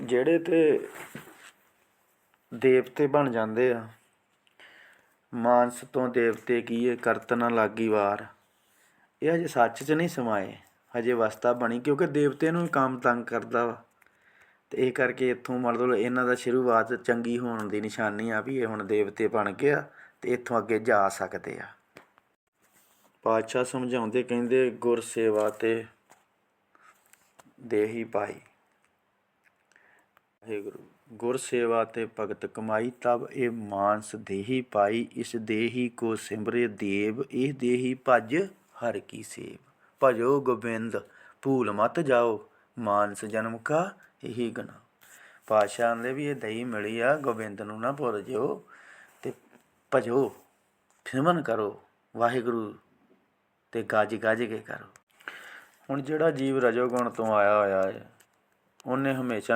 ਜਿਹੜੇ ਤੇ ਦੇਵਤੇ ਬਣ ਜਾਂਦੇ ਆ, ਮਾਨਸ ਤੋਂ ਦੇਵਤੇ ਕੀਏ ਕਰਤ ਨਾ ਲਾਗੀ ਵਾਰ। ਇਹ ਹਜੇ ਸੱਚ 'ਚ ਨਹੀਂ ਸਮਾਏ, ਹਜੇ ਵਸਤਾ ਬਣੀ, ਕਿਉਂਕਿ ਦੇਵਤੇ ਨੂੰ ਹੀ ਕੰਮ ਤੰਗ ਕਰਦਾ ਵਾ। ਤੇ ਇਹ ਕਰਕੇ ਇੱਥੋਂ ਮਤਲਬ ਇਹਨਾਂ ਦਾ ਸ਼ੁਰੂਆਤ ਚੰਗੀ ਹੋਣ ਦੀ ਨਿਸ਼ਾਨੀ ਆ ਵੀ ਇਹ ਹੁਣ ਦੇਵਤੇ ਬਣ ਗਏ ਆ ਤੇ ਇੱਥੋਂ ਅੱਗੇ ਜਾ ਸਕਦੇ ਆ। ਪਾਤਸ਼ਾਹ ਸਮਝਾਉਂਦੇ ਕਹਿੰਦੇ, ਗੁਰ ਸੇਵਾ ਤੇ ਦੇਹੀ ਪਾਈ ਵਾਹਿਗੁਰੂ। ਗੁਰ ਸੇਵਾ ਤੇ ਭਗਤ ਕਮਾਈ, ਤਬ ਇਹ ਮਾਨਸ ਦੇਹੀ ਪਾਈ, ਇਸ ਦੇਹੀ ਕੋ ਸਿਮਰੇ ਦੇਵ, ਇਹ ਦੇਹੀ ਭਜ ਹਰ ਕੀ ਸੇਵ। ਭਜੋ ਗੋਬਿੰਦ, ਭੂਲ ਮਤ ਜਾਓ, ਮਾਨਸ ਜਨਮ ਕਾ ਇਹੀ ਗਣਾ। ਪਾਸ਼ਾ ਨੇ ਵੀ ਇਹ ਦਈ ਮਿਲੀ ਆ, ਗੋਬਿੰਦ ਨੂੰ ਨਾ ਭੁੱਲ ਜਿਓ, ਤੇ ਭਜੋ, ਸਿਮਰਨ ਕਰੋ, ਵਾਹਿਗੁਰੂ ਤੇ ਗੱਜ ਗੱਜ ਕੇ ਕਰੋ। ਹੁਣ ਜਿਹੜਾ ਜੀਵ ਰਜੋਗੁਣ ਤੋਂ ਆਇਆ ਹੋਇਆ ਹੈ, ਉਹਨੇ ਹਮੇਸ਼ਾ